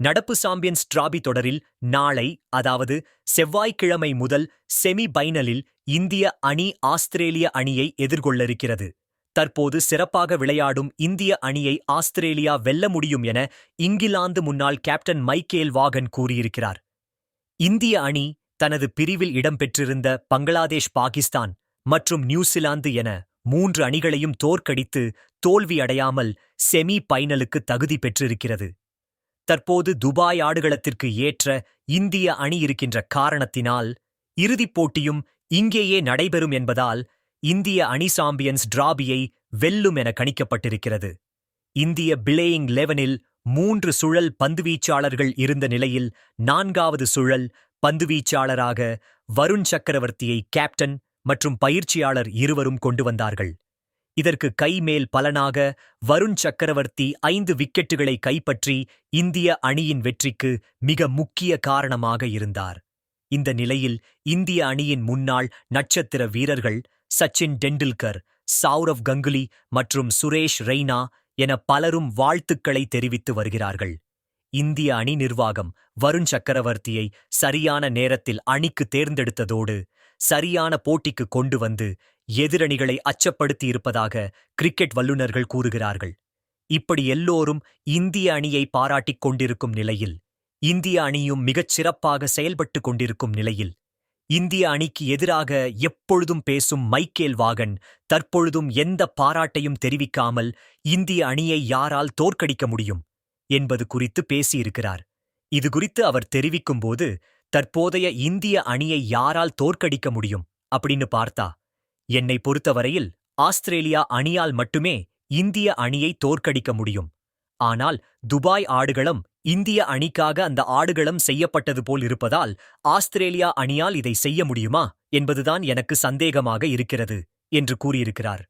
நடப்பு champions trophy தொடரில் நாளை அதாவது செவ்வாய்க்கிழமை முதல் செமி பைனலில் இந்திய அணி ஆஸ்திரேலிய அணியை எதிர்கொள்ள இருக்கிறது தற்போது சிறப்பாக விளையாடும் இந்திய அணியை ஆஸ்திரேலியா வெல்ல முடியும் என இங்கிலாந்து முன்னாள் கேப்டன் மைக்கேல் வாகன் கூறியிருக்கிறார். இந்திய அணி தனது பிரிவில் இடம்பெற்றிருந்த பங்களாதேஷ் பாகிஸ்தான் மற்றும் நியூசிலாந்து என மூன்று அணிகளையும் தோற்கடித்து தோல்வியடையாமல் செமி பைனலுக்கு தகுதி பெற்றிருக்கிறது. தற்போது துபாய் ஆடுகளத்திற்கு ஏற்ற இந்திய அணி இருக்கின்ற காரணத்தினால் இறுதிப் போட்டியும் இங்கேயே நடைபெறும் என்பதால் இந்திய அணி சாம்பியன்ஸ் டிராபியை வெல்லும் என கணிக்கப்பட்டிருக்கிறது. இந்திய பிளேயிங் லெவனில் மூன்று சுழல் பந்துவீச்சாளர்கள் இருந்த நிலையில் நான்காவது சுழல் பந்துவீச்சாளராக வருண் சக்கரவர்த்தியை கேப்டன் மற்றும் பயிற்சியாளர் இருவரும் கொண்டு வந்தார்கள். இதற்கு கைமேல் பலனாக வருண் சக்கரவர்த்தி ஐந்து விக்கெட்டுகளை கைப்பற்றி இந்திய அணியின் வெற்றிக்கு மிக முக்கிய காரணமாக இருந்தார். இந்த நிலையில் இந்திய அணியின் முன்னாள் நட்சத்திர வீரர்கள் சச்சின் டெண்டுல்கர் சௌரவ் கங்குலி மற்றும் சுரேஷ் ரெய்னா என பலரும் வாழ்த்துக்களை தெரிவித்து வருகிறார்கள். இந்திய அணி நிர்வாகம் வருண் சக்கரவர்த்தியை சரியான நேரத்தில் அணிக்கு தேர்ந்தெடுத்ததோடு சரியான போட்டிக்கு கொண்டு வந்து எதிரணிகளை அச்சப்படுத்தியிருப்பதாக கிரிக்கெட் வல்லுநர்கள் கூறுகிறார்கள். இப்படி எல்லோரும் இந்திய அணியை பாராட்டிக் கொண்டிருக்கும் நிலையில் இந்திய அணியும் மிகச் சிறப்பாக செயல்பட்டு கொண்டிருக்கும் நிலையில் இந்திய அணிக்கு எதிராக எப்பொழுதும் பேசும் மைக்கேல் வாகன் தற்பொழுதும் எந்த பாராட்டையும் தெரிவிக்காமல் இந்திய அணியை யாரால் தோற்கடிக்க முடியும் என்பது குறித்து பேசியிருக்கிறார். இது குறித்து அவர் தெரிவிக்கும்போது தற்போதைய இந்திய அணியை யாரால் தோற்கடிக்க முடியும் அப்படின்னு பார்த்தா என்னை பொறுத்தவரையில் ஆஸ்திரேலியா அணியால் மட்டுமே இந்திய அணியை தோற்கடிக்க முடியும். ஆனால் துபாய் ஆடுகளம் இந்திய அணிக்காக அந்த ஆடுகளம் செய்யப்பட்டது போல் இருப்பதால் ஆஸ்திரேலியா அணியால் இதை செய்ய முடியுமா என்பதுதான் எனக்கு சந்தேகமாக இருக்கிறது என்று கூறியிருக்கிறார்.